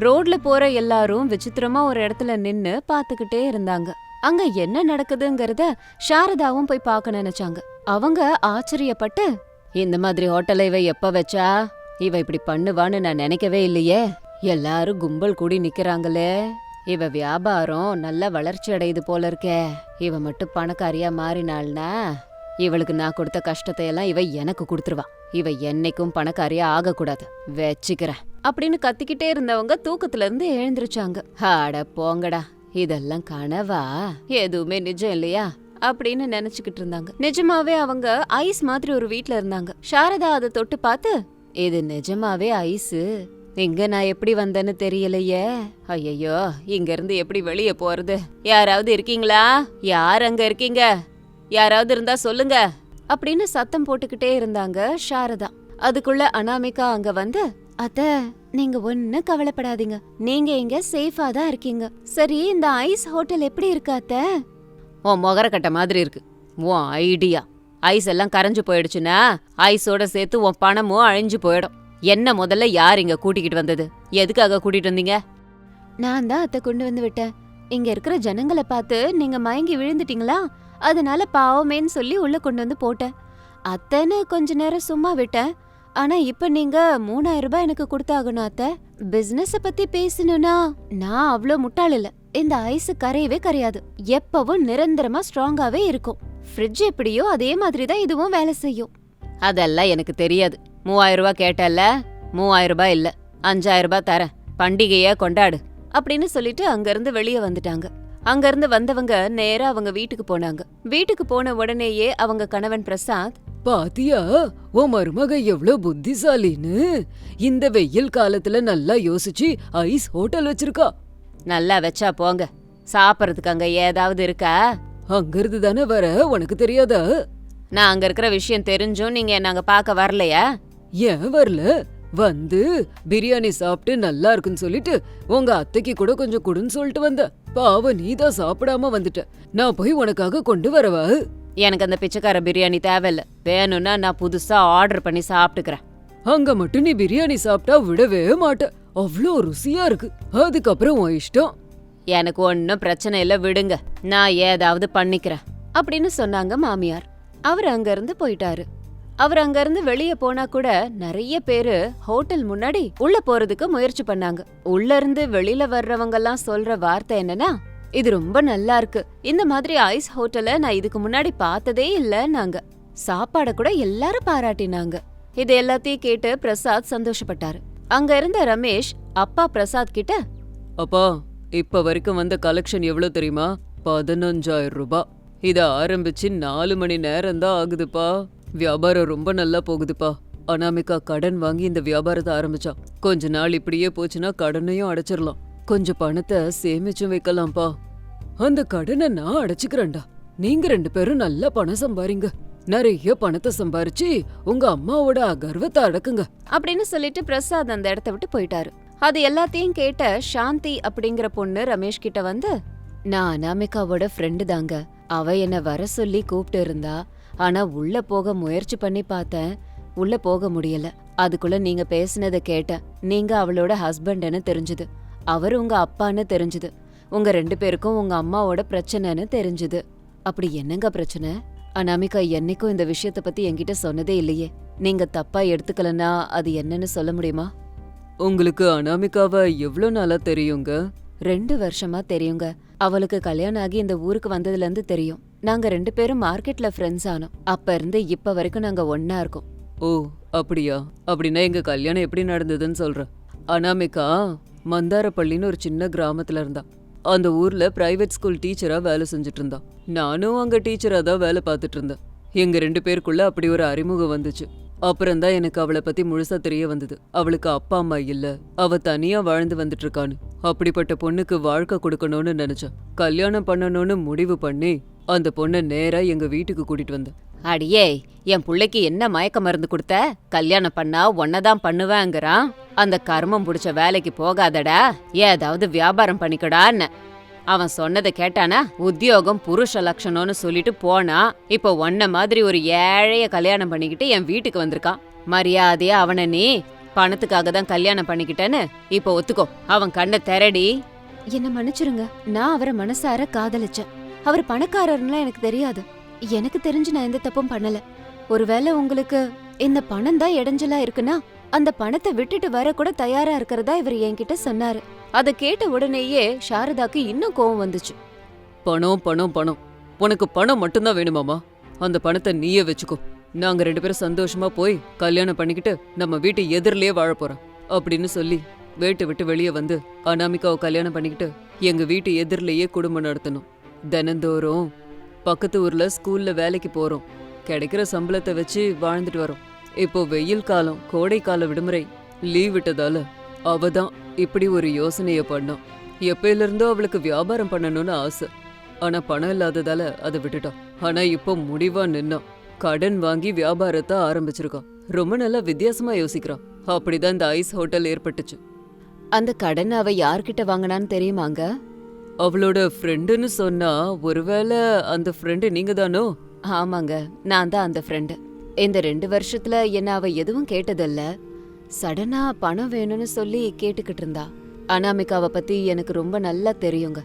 ரோட்ல போற எல்லாரும் விசித்திரமா ஒரு இடத்துல நின்னு பாத்துக்கிட்டே இருந்தாங்க. அங்க என்ன நடக்குதுங்கறத சாரதாவும் போய் பார்க்க நினைச்சாங்க. அவங்க ஆச்சரியப்பட்டு இந்த மாதிரி ஹோட்டலை இவ எப்ப வச்சா? இவ இப்படி பண்ணுவான்னு நான் நினைக்கவே இல்லையே. எல்லாரும் கும்பல் கூடி நிக்கிறாங்களே. இவ வியாபாரம் நல்ல வளர்ச்சி அடையுது போல இருக்கே. இவ மட்டும் பணக்காரியா மாறினாள்னா இவளுக்கு நான் கொடுத்த கஷ்டத்தை எல்லாம் இவ எனக்கு கொடுத்துருவா. இவ என்னைக்கும் பணக்காரியா ஆகக்கூடாது. வச்சுக்கிறேன். அப்படின்னு கத்திக்கிட்டே இருந்தவங்க தூக்கத்துல இருந்து எழுந்திருச்சாங்க. அட போங்கடா இதெல்லாம் கனவா? எதுவுமே நிஜம் இல்லையா? அப்படின்னு நினைச்சுக்கிட்டு இருந்தாங்க. நிஜமாவே அவங்க ஐஸ் மாதிரி ஒரு வீட்ல இருந்தாங்க. சாரதா அதை தொட்டு பார்த்து இது நிஜமாவே ஐஸு? இங்க நான் எப்படி வந்தேன்னு தெரியலையே. ஐயையோ இங்க இருந்து எப்படி வெளியே போறது? யாராவது இருக்கீங்களா? யார் அங்க இருக்கீங்க? யாராவது இருந்தா சொல்லுங்க. அப்படின்னு சத்தம் போட்டுக்கிட்டே இருந்தாங்க சாரதா. அதுக்குள்ள அனாமிகா அங்க வந்து அத்த நீங்க ஒண்ணு கவலைப்படாதீங்க. நீங்க இங்க சேஃபா தான் இருக்கீங்க. சரி இந்த ஐஸ் ஹோட்டல் எப்படி இருக்கு அத்த? உன் முகரக்கட்ட மாதிரி இருக்கு. உன் ஐடியா ஐஸ் எல்லாம் கரைஞ்சு போயிடுச்சுன்னா ஐஸோட சேர்த்து உன் பணமும் அழிஞ்சு போயிடும். என்ன முதல்ல யார் இங்க கூட்டிக்கிட்டு வந்தது? எதுக்காக கூட்டிட்டு வந்தீங்க? நான் தான் அத்தை கொண்டு வந்து விட்டேன். இங்க இருக்கிற ஜனங்களை பார்த்து நீங்க மயங்கி விழுந்துட்டீங்களா? அதனால பாவமேன்னு சொல்லி உள்ள கொண்டு வந்து போட்டேன். அத்தைன்னு கொஞ்ச நேரம் சும்மா விட்டேன். ஆனா இப்ப நீங்க மூணாயிரம் ரூபாய் எனக்கு கொடுத்தாகணும் அத்தை. பிசினஸ பத்தி பேசணும்னா நான் அவ்ளோ முட்டாள் இல்ல. இந்த ஐஸ் கரையவே கரையாது. எப்பவும் நிரந்தரமா ஸ்ட்ராங்காவே இருக்கும். ஃப்ரிட்ஜ் எப்படியோ அதே மாதிரி தான் இதுவும் வேலை செய்யும். அதெல்லாம் எனக்கு தெரியாது. மூவாயிரம் ரூபாய் கேட்டல்ல மூவாயிரம் ரூபாய் இல்ல. அஞ்சாயிரம் ரூபாய் தரேன். பண்டிகைய கொண்டாடு. அப்படின்னு சொல்லிட்டு அங்கிருந்து வெளியே வந்துட்டாங்க. அங்கிருந்து வந்தவங்க நேரா அவங்க வீட்டுக்கு போனாங்க. வீட்டுக்கு போன உடனேயே அவங்க கணவன் பிரசாத் பாத்தியா? உன் மருமக எவ்ளோ புத்திசாலின்னு. இந்த வெயில் காலத்துல நல்லா யோசிச்சு ஐஸ் ஹோட்டல் வச்சிருக்கா. நல்லா வச்சா போங்க. சாப்பிட்றதுக்கு அங்க ஏதாவது இருக்கா? அங்கிருந்து தானே வர உனக்கு தெரியாதா? நான் அங்க இருக்கிற விஷயம் தெரிஞ்சும் நீங்க என்ன அங்க பார்க்க வரலையா? ஏன் வரல? வந்து பிரியாணி சாப்பிட்டு நல்லா இருக்குன்னு சொல்லிட்டு உங்க அத்தைக்கு கூட கொஞ்சம் கொடுன்னு சொல்லிட்டு வந்த. பாவம் நீதான் சாப்பிடாம வந்துட்ட. நான் போய் உனக்காக கொண்டு வரவா? எனக்கு அந்த பிச்சைக்கார பிரியாணி தேவையில்ல. வேணும்னா நான் புதுசா ஆர்டர் பண்ணி சாப்பிட்டுக்கிறேன். அங்க மட்டும் நீ பிரியாணி சாப்பிட்டா விடவே மாட்ட. அவ்ளோ ருசியா இருக்கு. அதுக்கப்புறம் உன் இஷ்டம். எனக்கு ஒன்றும் பிரச்சனை இல்லை விடுங்க. நான் ஏதாவது பண்ணிக்கிறேன். அப்படின்னு சொன்னாங்க மாமியார். அவர் அங்கிருந்து போயிட்டாரு. அவர் அங்கிருந்து வெளியே போனா கூட நிறைய பேரு ஹோட்டல் முன்னாடி உள்ள போறதுக்கு முயற்சி பண்ணாங்க. உள்ள இருந்து வெளியில வர்றவங்கெல்லாம் சொல்ற வார்த்தை என்னன்னா இது ரொம்ப நல்லா இருக்கு. இந்த மாதிரி ஐஸ் ஹோட்டலை நான் இதுக்கு முன்னாடி பார்த்ததே இல்லை நாங்க. சாப்பாட கூட எல்லாரும் பாராட்டினாங்க. இது எல்லாத்தையும் கேட்டு பிரசாத் சந்தோஷப்பட்டாரு. அங்க இருந்த ரமேஷ் அப்பா பிரசாத் கிட்ட அப்பா இப்ப வரைக்கும் வந்த கலெக்ஷன் எவ்வளவு தெரியுமா? பதினஞ்சாயிரம் ரூபாய் இத ஆரம்பிச்சு நாலு மணி நேரம் தான் ஆகுதுப்பா. வியாபாரம் ரொம்ப நல்லா போகுதுப்பா. அனாமிகா கடன் வாங்கி இந்த வியாபாரத்தை ஆரம்பிச்சா கொஞ்ச நாள் இப்படியே போச்சுன்னா கடனையும் அடைச்சிடலாம். கொஞ்சம் பணத்தை சேமிச்சும் வைக்கலாம்ப்பா. அந்த கடனை நான் அடைச்சுக்கிறேன்டா. நீங்க ரெண்டு பேரும் நல்லா பணம் சம்பாரிங்க. நிறைய பணத்தை சம்பாரிச்சு உங்க அம்மாவோட கர்வத்தை அடக்குங்க. அப்படின்னு சொல்லிட்டு பிரசாத் அந்த இடத்த விட்டு போயிட்டாரு. அது எல்லாத்தையும் கேட்ட சாந்தி அப்படிங்கிற பொண்ணு ரமேஷ் கிட்ட வந்து நான் அனாமிகாவோட ஃப்ரெண்டு தாங்க. அவ என்ன வர சொல்லி கூப்பிட்டு இருந்தா ஆனா உள்ள போக முயற்சி பண்ணி பார்த்தேன். உள்ள போக முடியல. அதுக்குள்ள நீங்க பேசுனதை கேட்டேன். நீங்க அவளோட ஹஸ்பண்ட்னு தெரிஞ்சுது. அவர் உங்க அப்பான்னு தெரிஞ்சுது. உங்க ரெண்டு பேருக்கும் உங்க அம்மாவோட பிரச்சனைன்னு தெரிஞ்சுது. அப்படி என்னங்க பிரச்சனை? அனாமிகா என்னைக்கும் இந்த விஷயத்த பத்தி என்கிட்ட சொன்னதே இல்லையே. நீங்க தப்பா எடுத்துக்கலனா அது என்னன்னு சொல்ல முடியுமா? உங்களுக்கு அனாமிகாவை எவ்வளோ நாளா தெரியுங்க? ரெண்டு வருஷமா தெரியுங்க. அவளுக்கு கல்யாணம் ஆகி இந்த ஊருக்கு வந்ததுல இருந்து தெரியும். நாங்க ரெண்டு பேரும் மார்க்கெட்ல ஃப்ரெண்ட்ஸ் ஆனோம். அப்ப இருந்து இப்ப வரைக்கும் நாங்க ஒன்னா இருக்கோம். ஓ அப்படியா? அப்படின்னா எங்க கல்யாணம் எப்படி நடந்ததுன்னு சொல்றேன் அனாமிகா மந்தாரப்பள்ளின்னு ஒரு சின்ன கிராமத்துல இருந்தா. அந்த ஊர்ல பிரைவேட் ஸ்கூல் டீச்சரா வேலை செஞ்சுட்டு இருந்தா. நானும் அங்க டீச்சரா தான் வேலை பார்த்துட்டு இருந்தேன். எங்க ரெண்டு பேருக்குள்ள அப்படி ஒரு அறிமுகம் வந்துச்சு. அப்புறம் தான் எனக்கு அவளை பத்தி முழுசா தெரிய வந்தது. அவளுக்கு அப்பா அம்மா இல்ல. அவ தனியா வாழ்ந்து வந்துட்டு இருக்கான்னு. அப்படிப்பட்ட பொண்ணுக்கு வாழ்க்கை கொடுக்கணும்னு நினைச்சேன். கல்யாணம் பண்ணணும்னு முடிவு பண்ணி அந்த பொண்ணை நேரா எங்க வீட்டுக்கு கூட்டிட்டு வந்தேன். அடியே என் புள்ளைக்கு என்ன மயக்க மருந்து கொடுத்த? கல்யாணம் பண்ணா ஒன்னதான் பண்ணுவேங்கிறான் அந்த கர்மம் பிடிச்ச வேலைக்கு போகாதடா. ஏதாவது வியாபாரம் பண்ணிக்கடான்னு. அவன் சொன்னதை கேட்டானா உத்தியோகம் புருஷ லட்சணம்னு சொல்லிட்டு போனா இப்போ ஒன்ன மாதிரி ஒரு ஏழைய கல்யாணம் பண்ணிக்கிட்டு என் வீட்டுக்கு வந்திருக்கான். மரியாதையா அவனை நீ பணத்துக்காக தான் கல்யாணம் பண்ணிக்கிட்டேன்னு இப்போ ஒத்துக்கோ. அவன் கண்ணை திரடி. என்ன மன்னிச்சிருங்க. நான் அவரை மனசார காதலிச்சேன். அவர் பணக்காரர்லாம் எனக்கு தெரியாது. எனக்கு தெரிஞ்சு நான் எந்த தப்பும் பண்ணல. ஒருவேளை உங்களுக்கு இந்த பணம் தான் இடைஞ்சலா இருக்குன்னா அந்த பணத்தை விட்டுட்டு வர கூட தயாரா இருக்கிறதா இவர் என்கிட்ட சொன்னாரு. அதை கேட்ட உடனேயே சாரதாக்கு இன்னும் கோவம் வந்துச்சு. பணம் பணம் பணம். உனக்கு பணம் மட்டும்தான் வேணுமாமா அந்த பணத்தை நீயே வச்சுக்கோ. நாங்க ரெண்டு பேரும் சந்தோஷமா போய் கல்யாணம் பண்ணிக்கிட்டு நம்ம வீட்டு எதிரிலேயே வாழ போறோம் அப்படின்னு சொல்லி வீட்டை விட்டு வெளியே வந்து அனாமிகாவை கல்யாணம் பண்ணிக்கிட்டு எங்க வீட்டு எதிரிலேயே குடும்பம் நடத்தணும். தினந்தோறும் பக்கத்து ஊர்ல ஸ்கூல்ல வேலைக்கு போறோம். கிடைக்கிற சம்பளத்தை வச்சு வாழ்ந்துட்டு வரோம். இப்போ வெயில் காலம் கோடை கால விடுமுறை லீவ் விட்டதால அவ தான் இப்படி ஒரு யோசனைய பண்ணான் எப்பயில இருந்தோ அவளுக்கு வியாபாரம் பண்ணணும்னு ஆசை. ஆனா பணம் இல்லாததால அதை விட்டுட்டான் ஆனா இப்போ முடிவா நின்னான் கடன் வாங்கி வியாபாரத்தை ஆரம்பிச்சிருக்கான் ரொம்ப நல்லா வித்தியாசமா யோசிக்கிறான் அப்படிதான் இந்த ஐஸ் ஹோட்டல் ஏற்பட்டுச்சு. அந்த கடன் அவ யார்கிட்ட வாங்கினான்னு தெரியுமாங்க அவளோட ஃப்ரெண்டுன்னு சொன்னா ஒருவேளை அந்த ஃப்ரெண்டு நீங்க தானோ ஆமாங்க நான் தான் அந்த ஃப்ரெண்டு இந்த ரெண்டு வருஷத்துல என்ன அவ எதுவும் கேட்டதில்ல. சடனா பணம் வேணும்னு சொல்லி கேட்டுக்கிட்டு இருந்தா. அனாமிகாவை பத்தி எனக்கு ரொம்ப நல்லா தெரியுங்க.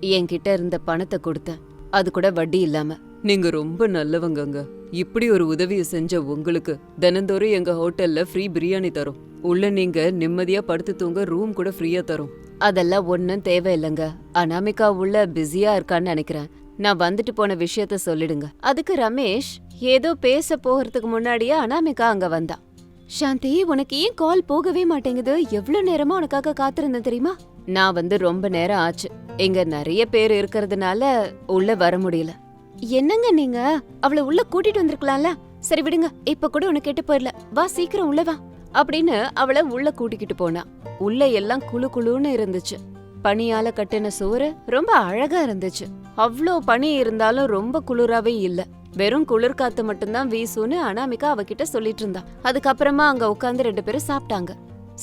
என்கிட்ட இருந்த பணத்தை கொடுத்தேன். அது கூட வட்டி இல்லாம. நீங்க ரொம்ப நல்லவங்கங்க. இப்படி ஒரு உதவியை செஞ்ச உங்களுக்கு தினந்தோறும் எங்க ஹோட்டல்ல ஃப்ரீ பிரியாணி தரோம். உள்ள நீங்க நிம்மதியா படுத்து தூங்க ரூம் கூட ஃப்ரீயா தரோம். அதெல்லாம் ஒன்றும் தேவையில்லைங்க. அனாமிகா உள்ள பிஸியா இருக்கான்னு நினைக்கிறேன். நான் வந்துட்டு போன விஷயத்த சொல்லிடுங்க. அதுக்கு ரமேஷ் ஏதோ பேச போகிறதுக்கு முன்னாடியே அனாமிகா அங்க வந்தா. சாந்தி உனக்கு ஏன் கால் போகவே மாட்டேங்குது? எவ்வளவு நேரமா உனக்காக காத்திருந்தேன் தெரியுமா? நான் வந்து ரொம்ப நேரம் ஆச்சு. இங்க நிறைய பேர் இருக்கறதுனால உள்ள வர முடியல. என்னங்க நீங்க? அவளை உள்ள கூட்டிட்டு வந்திருக்கலாம்ல? சரி விடுங்க இப்ப கூட உனக்கு கெட்டு போயிடல. வா சீக்கிரம் உள்ள வா. அப்படின்னு அவளை உள்ள கூட்டிக்கிட்டு போனா. உள்ள எல்லாம் குளு குளுன்னு இருந்துச்சு. பனியால கட்டின சோறு ரொம்ப அழகா இருந்துச்சு. அவ்வளோ பனி இருந்தாலும் ரொம்ப குளிராவே இல்ல. வெறும் குளிர்காத்து மட்டும்தான் வீசுன்னு அனாமிகா அவகிட்ட சொல்லிட்டு இருந்தா. அதுக்கப்புறமா அங்க உட்காந்து ரெண்டு பேரும் சாப்பிட்டாங்க.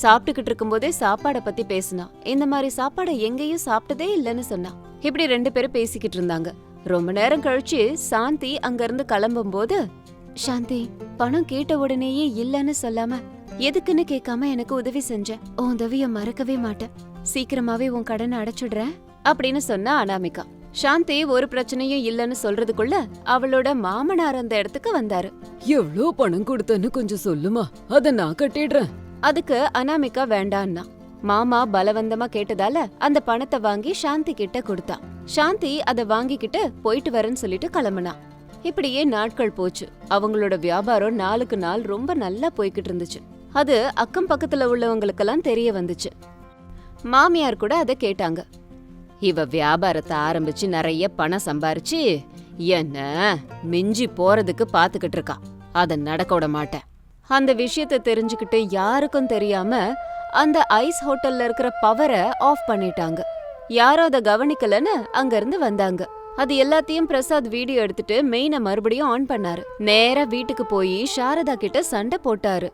சாப்பிட்டுக்கிட்டு இருக்கும்போதே சாப்பாடை பத்தி பேசினா. இந்த மாதிரி சாப்பாடை எங்கேயும் சாப்பிட்டதே இல்லைன்னு சொன்னா. இப்படி ரெண்டு பேரும் பேசிக்கிட்டு இருந்தாங்க. ரொம்ப நேரம் கழிச்சு சாந்தி அங்க இருந்து கிளம்பும் போது சாந்தி பணம் கேட்ட உடனேயே இல்லைன்னு சொல்லாம எதுக்குன்னு கேட்காம எனக்கு உதவி செஞ்ச. உதவிய மறக்கவே மாட்டேன். சீக்கிரமாவே உன் கடனை அடைச்சிடுறேன் அப்படின்னு சொன்னா அனாமிகா. சாந்தி ஒரு பிரச்சனையும் இல்லன்னு சொல்றதுக்குள்ள அவளோட மாமனார் அந்த இடத்துக்கு வந்தாரு. எவ்ளோ பணம் கொடுத்தேன்னு கொஞ்சம் சொல்லுமா? அத நான் கட்டிடுறேன். அதுக்கு அனாமிகா வேண்டான்னா. மாமா பலவந்தமா கேட்டதால அந்த பணத்தை வாங்கி சாந்தி கிட்ட கொடுத்தா. சாந்தி அத வாங்கிக்கிட்டு போயிட்டு வரேன்னு சொல்லிட்டு கிளம்புனா. இப்படியே நாட்கள் போச்சு. அவங்களோட வியாபாரம் நாளுக்கு நாள் ரொம்ப நல்லா போய்கிட்டு இருந்துச்சு. அது அக்கம் பக்கத்துல உள்ளவங்களுக்கெல்லாம் தெரிய வந்துச்சு. மாமியார் கூட அதை கேட்டாங்க. இவ வியாபாரத்தை ஆரம்பிச்சு நிறைய பணம் சம்பாரிச்சு என்ன மிஞ்சி போறதுக்கு பாத்துக்கிட்டு இருக்கா. அத நடக்க விட மாட்டேன். அந்த விஷயத்த தெரிஞ்சுக்கிட்டு யாருக்கும் தெரியாம அந்த ஐஸ் ஹோட்டல்ல இருக்கிற பவரை ஆஃப் பண்ணிட்டாங்க. யாரும் அதை கவனிக்கலன்னு அங்க இருந்து வந்தாங்க. அது எல்லாத்தையும் பிரசாத் வீடியோ எடுத்துட்டு மெயினை மறுபடியும் ஆன் பண்ணாரு. நேரா வீட்டுக்கு போய் சாரதா கிட்ட சண்டை போட்டாரு.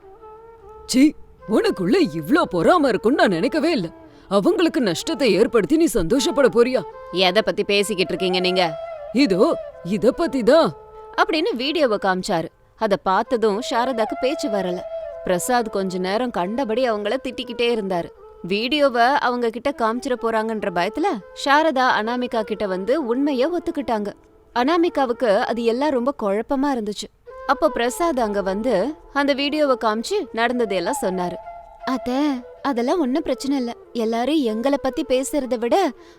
சி உனக்குள்ள இவ்ளோ பொறாம இருக்கும்னு நான் நினைக்கவே இல்ல. அவங்களுக்கு நஷ்டத்தை ஏற்படுத்தி நீ சந்தோஷப்பட போறியா? எதை பத்தி பேசிக்கிட்டு இருக்கீங்க நீங்க? இதோ இத பத்தி தான். அப்படின்னு வீடியோவை காமிச்சாரு. அத பார்த்ததும் சாரதாக்கு பேச்சு வரல. பிரசாத் கொஞ்ச நேரம் கண்டபடி அவங்கள திட்டிக்கிட்டே இருந்தாரு. வீடியோவை அவங்க கிட்ட காமிச்சிட போறாங்கன்ற பயத்துல சாரதா அனாமிகா கிட்ட வந்து உண்மைய ஒத்துக்கிட்டாங்க. அனாமிகாவுக்கு அது எல்லாம் ரொம்ப குழப்பமா இருந்துச்சு. அப்போ பிரசாத் அங்க வந்து அந்த வீடியோவை காமிச்சு நடந்ததையெல்லாம் சொன்னாரு. அத்த அதெல்லாம் ஒன்னும் பிரச்சனை இல்ல. எல்லாரும் எங்களை பத்தி பேசுறத விட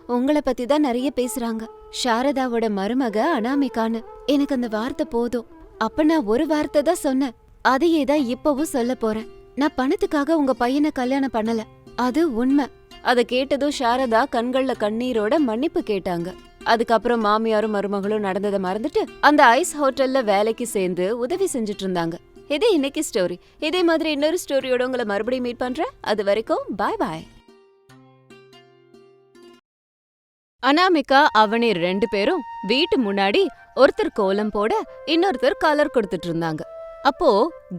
உங்களை பத்தி தான் நிறைய பேசுறாங்க. சாரதாவோட மருமக அனாமிகான்னு. எனக்கு அந்த வார்த்தை போதும். அப்ப நான் ஒரு வார்த்தை தான் சொன்னேன். அதையே தான் இப்பவும் சொல்ல போறேன். நான் பணத்துக்காக உங்க பையனை கல்யாணம் பண்ணல. அது உண்மை. அத கேட்டதும் சாரதா கண்கள்ல கண்ணீரோட மன்னிப்பு கேட்டாங்க. அதுக்கப்புறம் மாமியாரும் மருமகளும் நடந்ததை மறந்துட்டு அந்த ஐஸ் ஹோட்டல்ல வேலைக்கு சேர்ந்து உதவி செஞ்சுட்டு இருந்தாங்க. இது இன்னைக்கு ஸ்டோரி இதே மாதிரி இன்னொரு ஸ்டோரியோட உங்களை மறுபடியும் மீட் பண்றேன் அது வரைக்கும் பாய் பாய் அனாமிகா அவனி ரெண்டு பேரும் வீட்டு முன்னாடி ஒருத்தர் கோலம் போட இன்னொருத்தர் கலர் கொடுத்துட்டு இருந்தாங்க. அப்போ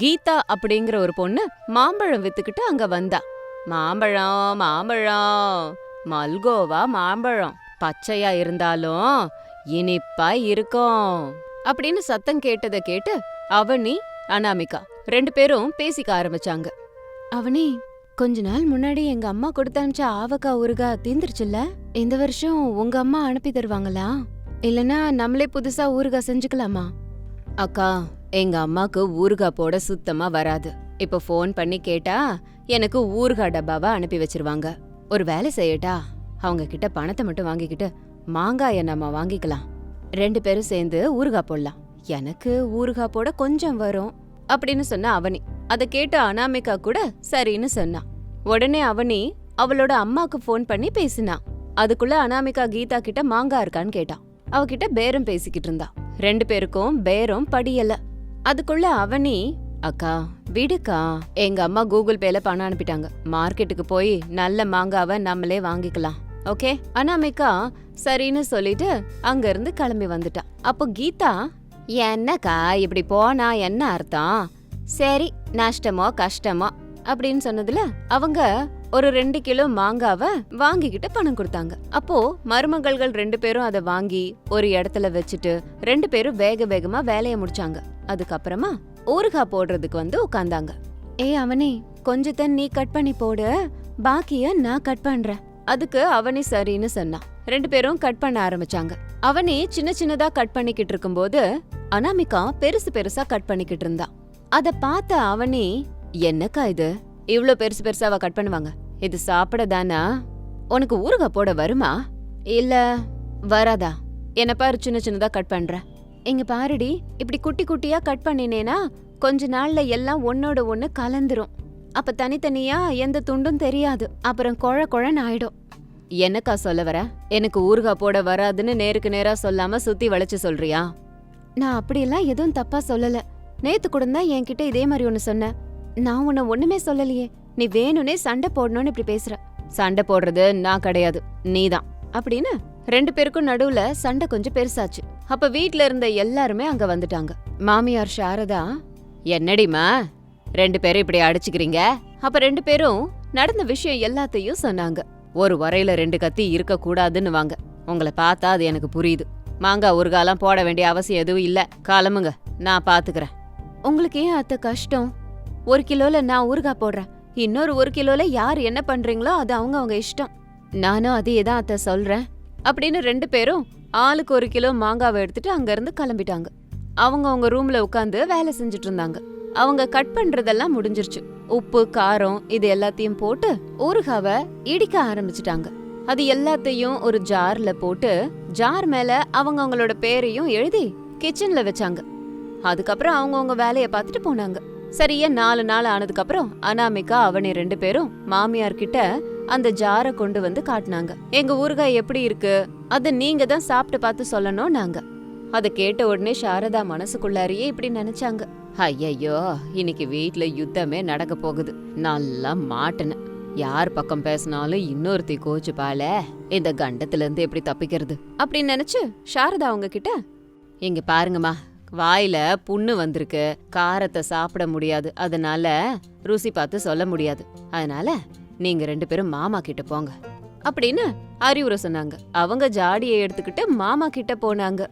கீதா அப்படிங்கிற ஒரு பொண்ணு மாம்பழம் வித்துக்கிட்டு அங்க வந்தா. மாம்பழம் மாம்பழம் மல்கோவா மாம்பழம். பச்சையா இருந்தாலும் இனிப்பா இருக்கும். அப்படின்னு சத்தம் கேட்டதை கேட்டு அவனி அனாமிகா ரெண்டு பேரும் பேசிக்க ஆரம்பிச்சாங்க. அவனே கொஞ்ச நாள் முன்னாடி எங்க அம்மா கொடுத்து அனுப்பிச்ச ஆவக்கா ஊறுகாய் தீந்துருச்சுல்ல? இந்த வருஷம் உங்க அம்மா அனுப்பி தருவாங்களா? இல்லனா நம்மளே புதுசா ஊறுகாய் செஞ்சுக்கலாமா? அக்கா எங்க அம்மாக்கு ஊறுகாய் போட சுத்தமா வராது. இப்ப ஃபோன் பண்ணி கேட்டா எனக்கு ஊறுகாய் டப்பாவை அனுப்பி வச்சிருவாங்க. ஒரு வேலை செய்யட்டா அவங்க கிட்ட பணத்தை மட்டும் வாங்கிக்கிட்டு மாங்காய நம்ம வாங்கிக்கலாம். ரெண்டு பேரும் சேர்ந்து ஊறுகாய் போடலாம். எனக்கு ஊறுகாய் போட கொஞ்சம் வரும் அப்படின்னு சொன்ன அவனி. அதை கேட்ட அனாமிகா கூட சரின்னு சொன்னான் உடனே அவனி அவளோட அம்மாக்கு ஃபோன் பண்ணி பேசினான் அதுக்குள்ள அனாமிகா கீதா கிட்ட மாங்காய் இருக்கான்னு கேட்டான் அவகிட்ட பேரம் பேசிக்கிட்டு இருந்தா. ரெண்டு பேருக்கும் பேரம் படியல. அதுக்குள்ள அவனி அக்கா விடுக்கா. எங்க அம்மா கூகுள் பேல பணம் அனுப்பிட்டாங்க. மார்க்கெட்டுக்கு போய் நல்ல மாங்காவை நம்மளே வாங்கிக்கலாம். ஓகே? அனாமிகா சரின்னு சொல்லிட்டு அங்க இருந்து கிளம்பி வந்துட்டா. அப்போ கீதா என்னக்கா இப்படி போனா என்ன அர்த்தம்? சரி நஷ்டமோ கஷ்டமோ அப்படின்னு சொன்னதுல அவங்க ஒரு ரெண்டு கிலோ மாங்காவை வாங்கிக்கிட்டு பணம் கொடுத்தாங்க. அப்போ மருமகள்கள் ரெண்டு பேரும் அதை வாங்கி ஒரு இடத்துல வச்சுட்டு ரெண்டு பேரும் வேக வேகமா வேலைய முடிச்சாங்க. அதுக்கப்புறமா ஊறுகாய் போடுறதுக்கு வந்து உட்காந்தாங்க. ஏய் அவனே கொஞ்சத்தை நீ கட் பண்ணி போடு. பாக்கிய நான் கட் பண்றேன். அதுக்கு அவனே சரின்னு சொன்னான். ரெண்டு பேரும் கட் பண்ண ஆரம்பிச்சாங்க. அவனே சின்ன சின்னதா கட் பண்ணிக்கிட்டு இருக்கும்போது அனாமிகா பெருசு பெருசா கட் பண்ணிக்கிட்டு இருந்தா. அத பார்த்த அவனே என்னக்கா இது? இவ்ளோ பெருசு பெருசாவா கட் பண்ணுவாங்க? இது சாப்பிட தானா உனக்கு ஊறுகாய் போட வருமா? இல்ல வராதா. என்ன பாரு சின்ன சின்னதா கட் பண்ற. இங்க பாருடி இப்படி குட்டி குட்டியா கட் பண்ணினேனா கொஞ்ச நாள்ல எல்லாம் ஒன்னோட ஒண்ணு கலந்துரும். அப்ப தனித்தனியா எந்த துண்டும் தெரியாது. அப்புறம் குழ குழன்னு ஆயிடும். என்னக்கா சொல்ல வர? எனக்கு ஊறுகாய் போட வராதுன்னு நேருக்கு நேரா சொல்லாம சுத்தி வளைச்சு சொல்றியா? நான் அப்படியெல்லாம் எதுவும் தப்பா சொல்லல. நேத்து கூட தான் என்கிட்ட இதே மாதிரி ஒண்ணு சொன்ன. நான் உன்னை ஒண்ணுமே சொல்லலையே. நீ வேணும்னே சண்டை போடணும்னு இப்படி பேசுற. சண்டை போடுறது நான் கிடையாது. நீதான். அப்படின்னு ரெண்டு பேருக்கும் நடுவுல சண்டை கொஞ்சம் பெருசாச்சு. அப்ப வீட்ல இருந்த எல்லாருமே அங்க வந்துட்டாங்க. மாமியார் சாரதா என்னடிமா ரெண்டு பேரும் இப்படி அடிச்சுக்கிறீங்க? அப்ப ரெண்டு பேரும் நடந்த விஷயம் எல்லாத்தையும் சொன்னாங்க. ஒரு வரையில ரெண்டு கத்தி இருக்கக்கூடாதுன்னு வாங்க. உங்களை பார்த்தா அது எனக்கு புரியுது. மாங்காய் ஊறுகாலாம் போட வேண்டிய அவசியம் எதுவும் இல்லை. காலமுங்க நான் பார்த்துக்கிறேன் உங்களுக்கு ஏன் அத்த கஷ்டம்? ஒரு கிலோல நான் ஊறுகாய் போடுறேன். இன்னொரு ஒரு கிலோல யார் என்ன பண்றீங்களோ அது அவங்க அவங்க இஷ்டம். நானும் அதே தான் அத்த சொல்றேன். அப்படின்னு ரெண்டு பேரும் ஆளுக்கு ஒரு கிலோ மாங்காவை எடுத்துட்டு அங்கேருந்து கிளம்பிட்டாங்க. அவங்க அவங்க ரூம்ல உட்காந்து வேலை செஞ்சுட்டு இருந்தாங்க அவங்க கட் பண்றதெல்லாம் முடிஞ்சிருச்சு. உப்பு காரம் இது எல்லாத்தையும் போட்டு ஊறுகாவை இடிக்க ஆரம்பிச்சிட்டாங்க. அது எல்லாத்தையும் ஒரு ஜார்ல போட்டு ஜார் மேல அவங்க அவங்களோட பேரையும் எழுதி கிச்சன்ல வச்சாங்க. அதுக்கப்புறம் அவங்கவுங்க வேலைய பார்த்துட்டு போனாங்க. சரியா நாலு நாள் ஆனதுக்கு அப்புறம் அனாமிகா அவனி ரெண்டு பேரும் மாமியார் கிட்ட அந்த ஜாரை கொண்டு வந்து காட்டினாங்க. எங்க ஊறுகாய் எப்படி இருக்கு? அத நீங்க தான் சாப்பிட்டு பார்த்து சொல்லணும் நாங்க அதை கேட்ட உடனே சாரதா மனசுக்குள்ளாரியே இப்படி நினைச்சாங்க. ஐயையோ இன்னைக்கு வீட்ல யுத்தமே நடக்க போகுது. நல்லா மாட்டினேன் யார் பக்கம் பேசினாலும் இன்னொருத்தி கோச்சுப்பால இந்த கண்டத்துல இருந்து எப்படி தப்பிக்கிறது? அப்படின்னு நினைச்சு சாரதா அவங்க கிட்ட இங்க பாருங்கம்மா வாயில புண்ணு வந்திருக்கு. காரத்தை சாப்பிட முடியாது. அதனால ருசி பார்த்து சொல்ல முடியாது. அதனால நீங்க ரெண்டு பேரும் மாமா கிட்ட போங்க. அப்படின்னு அறிவுரை சொன்னாங்க. அவங்க ஜாடியை எடுத்துக்கிட்டு மாமா கிட்ட போனாங்க.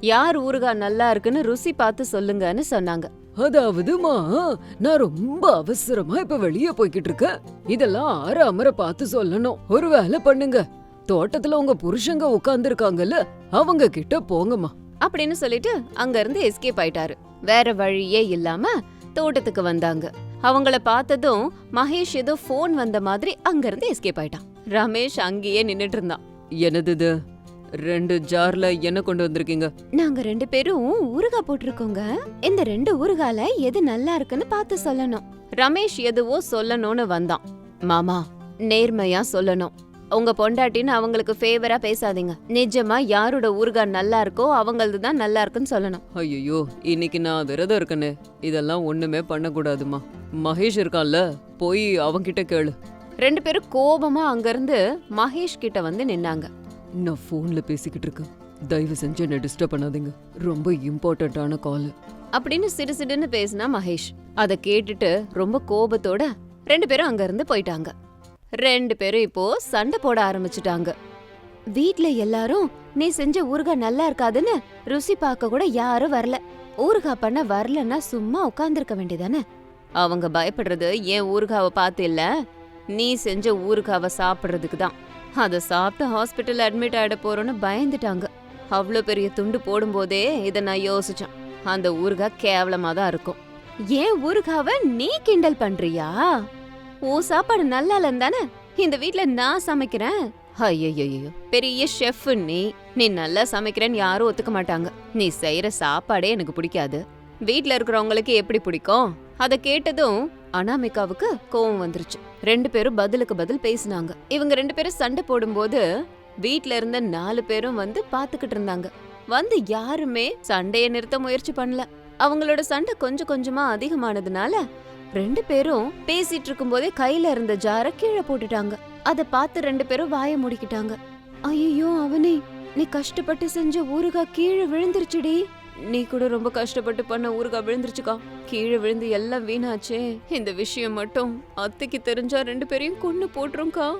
யார் ஊறுகாய் நல்லா இருக்குன்னு ருசி பார்த்து சொல்லுங்கன்னு சொன்னாங்க. அதாவதுமா நான் ரொம்ப அவசரமா இப்ப வெளியே போய்கிட்டு இருக்கேன். இதெல்லாம் ஆற அமர பார்த்து சொல்லணும். ஒரு வேலை பண்ணுங்க. தோட்டத்துல உங்க புருஷங்க உட்கார்ந்து இருக்காங்கல்ல அவங்க கிட்ட போங்கம்மா. அப்படின்னு சொல்லிட்டு அங்க இருந்து எஸ்கேப் ஆயிட்டாரு. வேற வழியே இல்லாம தோட்டத்துக்கு வந்தாங்க. அவங்கள பார்த்ததும் மகேஷ் ஏதோ ஃபோன் வந்த மாதிரி அங்க இருந்து எஸ்கேப் ஆயிட்டான். ரமேஷ் அங்கேயே நின்னுட்டு இருந்தான். என்னது ரெண்டு ஜார்ல என்ன கொண்டு வந்திருக்கீங்க? நாங்க ரெண்டு பேரும் ஊறுகாய் போட்டிருக்கோங்க. இந்த ரெண்டு ஊறுகால எது நல்லா இருக்குன்னு பார்த்து சொல்லணும். ரமேஷ் எதுவோ சொல்லணும்னு வந்தான். மாமா நேர்மையா சொல்லணும். உங்க பொண்டாட்டின்னு அவங்களுக்கு ஃபேவரா பேசாதீங்க. நிஜமா யாரோட ஊறுகாய் நல்லா இருக்கோ அவங்களது தான் நல்லா இருக்குன்னு சொல்லணும். ஐயோ இன்னைக்கு நான் விரதம் இருக்கனே. இதெல்லாம் ஒண்ணுமே பண்ணக்கூடாதுமா. மகேஷ் இருக்கான்ல போய் அவன்கிட்ட கேளு. ரெண்டு பேரும் கோபமா அங்கிருந்து மகேஷ் கிட்ட வந்து நின்னாங்க. நான் ஃபோன்ல பேசிக்கிட்டு இருக்கேன். தயவு செஞ்சு என்னை டிஸ்டர்ப் பண்ணாதீங்க. ரொம்ப இம்பார்ட்டண்ட்டான கால் அப்படின்னு சிடு சிடுன்னு பேசினா மகேஷ். அத கேட்டுட்டு ரொம்ப கோபத்தோட ரெண்டு பேரும் அங்க இருந்து போயிட்டாங்க. ரெண்டு பேரும் இப்போ சண்டை போட ஆரம்பிச்சிட்டாங்க. வீட்ல எல்லாரும் நீ செஞ்ச ஊறுகாய் நல்லா இருக்காதுன்னு ருசி பார்க்க கூட யாரும் வரல. ஊறுகாய் பண்ண வரலன்னா சும்மா உட்கார்ந்திருக்க வேண்டியதானே? அவங்க பயப்படுறது என் ஊறுகாவை பார்த்து இல்ல? நீ செஞ்ச ஊறுகாவை சாப்பிடுறதுக்கு தான். அதை சாப்பிட்டு ஹாஸ்பிட்டல் அட்மிட் ஆகிட போறோன்னு பயந்துட்டாங்க. அவ்வளோ பெரிய துண்டு போடும்போதே இதை நான் யோசிச்சேன். அந்த ஊறுகாய் கேவலமாக தான் இருக்கும். ஏன் ஊருகாவை நீ கிண்டல் பண்றியா? ஓ சாப்பாடு நல்லா இல்லைன்னு இந்த வீட்டில் நான் சமைக்கிறேன். ஐயோ பெரிய ஷெஃப் நீ. நீ நல்லா சமைக்கிறேன்னு யாரும் ஒத்துக்க மாட்டாங்க. நீ செய்யற சாப்பாடே எனக்கு பிடிக்காது. வீட்டில் இருக்கிறவங்களுக்கு எப்படி பிடிக்கும்? அதை கேட்டதும் அனாமிகாவுக்கு கோவம் வந்துருச்சு. ரெண்டு பேரும் பதிலுக்கு பதில் பேசினாங்க. இவங்க ரெண்டு பேரும் சண்டை போடும்போது வீட்ல இருந்த நாலு பேரும் வந்து பாத்துக்கிட்டு இருந்தாங்க. வந்து யாருமே சண்டையை நிறுத்த முயற்சி பண்ணல. அவங்களோட சண்டை கொஞ்சம் கொஞ்சமா அதிகமானதுனால ரெண்டு பேரும் பேசிட்டு இருக்கும்போதே கையில இருந்த ஜார கீழே போட்டுட்டாங்க. அத பார்த்து ரெண்டு பேரும் வாய மூடிக்கிட்டாங்க. ஐயோ அவனே நீ கஷ்டப்பட்டு செஞ்ச ஊறுகாய் கீழே விழுந்துருச்சுடி. நீ கூட ரொம்ப கஷ்டப்பட்டு பண்ண ஊறுகாய் விழுந்துருச்சுக்கா கீழே விழுந்து எல்லாம் வீணாச்சே. இந்த விஷயம் மட்டும் அத்தைக்கு தெரிஞ்சா ரெண்டு பேரையும் கொன்னு போட்டுரும்க்கா.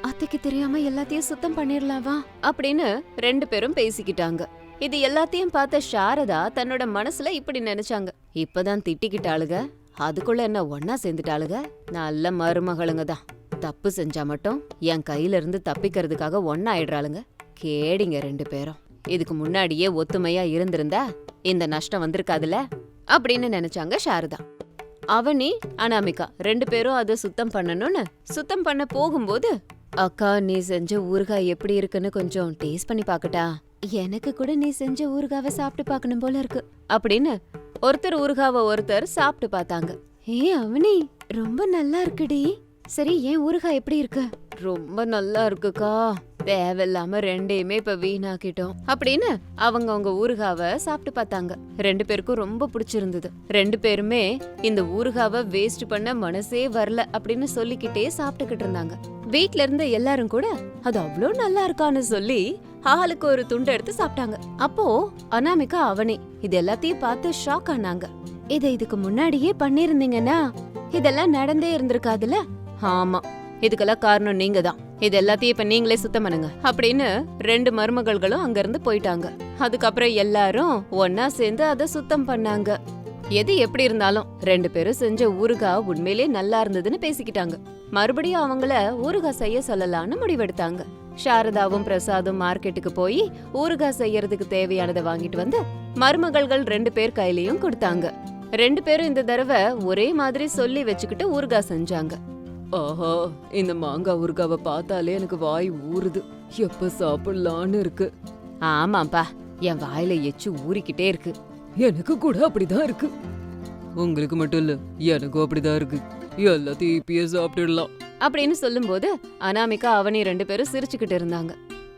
அத்தைக்கு தெரியாம எல்லாத்தையும் சுத்தம் பண்ணிரலாவா? அப்படின்னு ரெண்டு பேரும் பேசிக்கிட்டாங்க. இது எல்லாத்தையும் பார்த்த சாரதா தன்னோட மனசுல இப்படி நினைச்சாங்க. இப்பதான் திட்டிக்கிட்டாளுக. அதுக்குள்ள என்ன ஒன்னா சேர்ந்துட்டாளுக? நல்ல மருமகளுங்க தான். தப்பு செஞ்சா மட்டும் என் கையில இருந்து தப்பிக்கிறதுக்காக ஒன்னா ஆயிடுறாளுங்க கேடிங்க ரெண்டு பேரும். இதுக்கு முன்னாடியே ஒத்துமையா இருந்திருந்தா இந்த நஷ்டம் வந்திருக்காதுல? அப்படின்னு நினைச்சாங்க சாரதா. அவனி அனாமிகா ரெண்டு பேரும் அதை சுத்தம் பண்ணணும்னு சுத்தம் பண்ண போகும்போது அக்கா நீ செஞ்ச ஊறுகாய் எப்படி இருக்குன்னு கொஞ்சம் டேஸ்ட் பண்ணி பாக்கட்டா? எனக்கு கூட நீ செஞ்ச ஊறுகாவை சாப்பிட்டு பார்க்கணும் போல இருக்கு. அப்படின்னு ஒருத்தர் ஊறுகாவை ஒருத்தர் சாப்பிட்டு பார்த்தாங்க. ஏ அவனி ரொம்ப நல்லா இருக்குடி. சரி ஏன் ஊறுகாய் எப்படி இருக்கு? ரொம்ப நல்லா இருக்குக்கா. தேவையில்லாம ரெண்டையுமே இப்ப வீணாக்கிட்டோம். அப்படின்னு அவங்க அவங்க ஊறுகாவை சாப்பிட்டு பார்த்தாங்க. ரெண்டு பேருக்கும் ரொம்ப பிடிச்சிருந்தது. ரெண்டு பேருமே இந்த ஊறுகாவை வேஸ்ட் பண்ண மனசே வரல அப்படின்னு சொல்லிக்கிட்டே சாப்பிட்டுக்கிட்டு இருந்தாங்க. வீட்ல இருந்த எல்லாரும் கூட அது அவ்வளோ நல்லா இருக்கான்னு சொல்லி ஆளுக்கு ஒரு துண்டு எடுத்து சாப்பிட்டாங்க. அப்போ அனாமிகா அவனே இது எல்லாத்தையும் பார்த்து ஷாக் ஆனாங்க. இத இதுக்கு முன்னாடியே பண்ணிருந்தீங்கன்னா இதெல்லாம் நடந்தே இருந்திருக்காதுல ஆமா. இதுக்கெல்லாம் காரணம் நீங்க தான் இது எல்லாத்தையும் இப்ப நீங்களே சுத்தம் பண்ணுங்க. அப்படின்னு ரெண்டு மருமகள்களும் அங்கிருந்து போயிட்டாங்க. அதுக்கப்புறம் எல்லாரும் ஒன்னா சேர்ந்து அதை சுத்தம் பண்ணாங்க. எது எப்படி இருந்தாலும் ரெண்டு பேரும் செஞ்ச ஊருகா உண்மையிலே நல்லா இருந்ததுன்னு பேசிக்கிட்டாங்க. மறுபடியும் அவங்கள ஊருகா செய்ய சொல்லலாம்னு முடிவெடுத்தாங்க. சாரதாவும் பிரசாதும் மார்க்கெட்டுக்கு போய் ஊருகா செய்யறதுக்கு தேவையானதை வாங்கிட்டு வந்து மருமகள்கள் ரெண்டு பேர் கையிலயும் கொடுத்தாங்க. ரெண்டு பேரும் இந்த தடவை ஒரே மாதிரி சொல்லி வச்சுக்கிட்டு ஊருகா செஞ்சாங்க. ஆஹா இந்த மாங்காய் ஊறுகாவை பார்த்தாலே எனக்கு வாய் ஊறுது. எப்ப சாப்பிடலான்னு இருக்கு. ஆமாப்பா என் வாயில எச்சு ஊறிக்கிட்டே இருக்கு. எனக்கு கூட அப்படிதான் இருக்கு. உங்களுக்கு மட்டும் இல்ல எனக்கும் அப்படிதான் இருக்கு. எல்லாத்தையும் இப்பயே சாப்பிட்டுடலாம். அப்படின்னு சொல்லும்போது அனாமிகா அவனி ரெண்டு பேரும் சிரிச்சுக்கிட்டு இருந்தாங்க.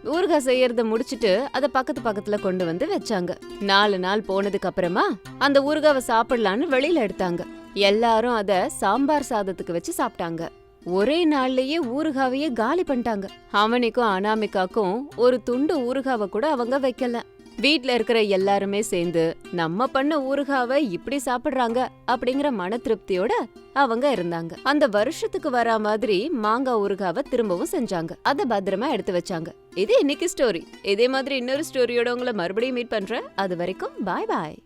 ஊறுகாய் செய்யறத முடிச்சிட்டு அத பக்கத்து பக்கத்துல கொண்டு வந்து வச்சாங்க. நாலு நாள் போனதுக்கு அப்புறமா அந்த ஊறுகாவை சாப்பிடலான்னு வெளியில எடுத்தாங்க. எல்லாரும் அத சாம்பார் சாதத்துக்கு வச்சு சாப்பிட்டாங்க. ஒரே நாள்லயே ஊறுகாவையே காலி பண்ணிட்டாங்க. அவனுக்கும் அனாமிகாக்கும் ஒரு துண்டு ஊறுகாவை கூட அவங்க வைக்கல. வீட்ல இருக்கிற எல்லாருமே சேர்ந்து நம்ம பண்ண ஊறுகாவை இப்படி சாப்பிடுறாங்க அப்படிங்கிற மன திருப்தியோட அவங்க இருந்தாங்க. அந்த வருஷத்துக்கு வரா மாதிரி மாங்காய் ஊறுகாவை திரும்பவும் செஞ்சாங்க. அத பத்திரமா எடுத்து வச்சாங்க. இது இன்னைக்கு ஸ்டோரி இதே மாதிரி இன்னொரு ஸ்டோரியோட உங்களை மறுபடியும் மீட் பண்றேன். அது வரைக்கும் பாய் பாய்